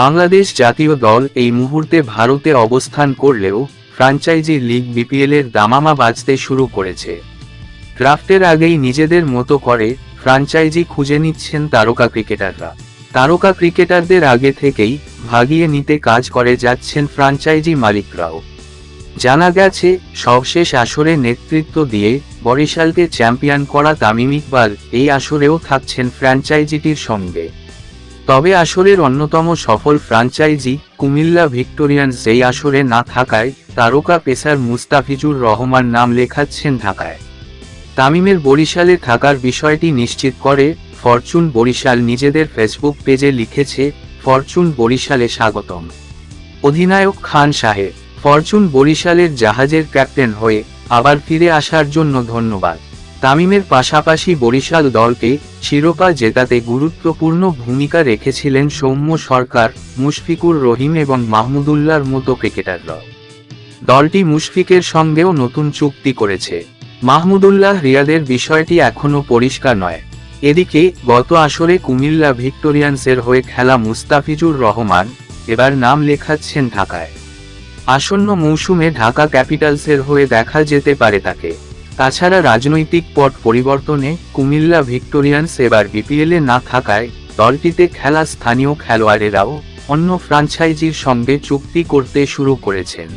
বাংলাদেশ জাতীয় দল এই মুহূর্তে ভারতে অবস্থান করলেও ফ্রাঞ্চাইজি লিগ বিপিএল এর দামামা বাজতে শুরু করেছে। ড্রাফটের আগেই নিজেদের মতো করে ফ্রাঞ্চাইজি খুঁজে নিচ্ছেন তারকা ক্রিকেটাররা। তারকা ক্রিকেটারদের আগে থেকেই ভাগিয়ে নিতে কাজ করে যাচ্ছেন ফ্রাঞ্চাইজি মালিকরাও। জানা গেছে, সবশেষ আসরে নেতৃত্ব দিয়ে বরিশালকে চ্যাম্পিয়ন করা তামিম ইকবাল এই আসরেও থাকছেন ফ্র্যাঞ্চাইজিটির সঙ্গে। তবে আসরের অন্যতম সফল ফ্রাঞ্চাইজি কুমিল্লা ভিক্টোরিয়ান্স এই আসরে না থাকায় তারকা পেসার মুস্তাফিজুর রহমান নাম লেখাচ্ছেন ঢাকায়। তামিমের বরিশালে থাকার বিষয়টি নিশ্চিত করে ফরচুন বরিশাল নিজেদের ফেসবুক পেজে লিখেছে, ফরচুন বরিশালে স্বাগতম। অধিনায়ক খান সাহেব ফরচুন বরিশালের জাহাজের ক্যাপ্টেন হয়ে আবার ফিরে আসার জন্য ধন্যবাদ। তামিমের পাশাপাশি বরিশাল দলকে শিরোপা জেতাতে গুরুত্বপূর্ণ ভূমিকা রেখেছিলেন সৌম্য সরকার, মুশফিকুর রহিম এবং মাহমুদুল্লাহর মতো ক্রিকেটাররা। দলটি মুশফিকের সঙ্গেও নতুন চুক্তি করেছে। মাহমুদুল্লাহ রিয়াদের বিষয়টি এখনও পরিষ্কার নয়। এদিকে, গত আসরে কুমিল্লা ভিক্টোরিয়ান্সের হয়ে খেলা মুস্তাফিজুর রহমান, এবার নাম লেখাচ্ছেন ঢাকায়। আসন্ন মৌসুমে ঢাকা ক্যাপিটালসের হয়ে দেখা যেতে পারে তাকে। তাছাড়া রাজনৈতিক পট পরিবর্তনে কুমিল্লা ভিক্টোরিয়ান্স এবার বিপিএলে না থাকায় দলটিতে খেলা স্থানীয় খেলোয়াড়েরাও অন্য ফ্রাঞ্চাইজির সঙ্গে চুক্তি করতে শুরু করেছেন।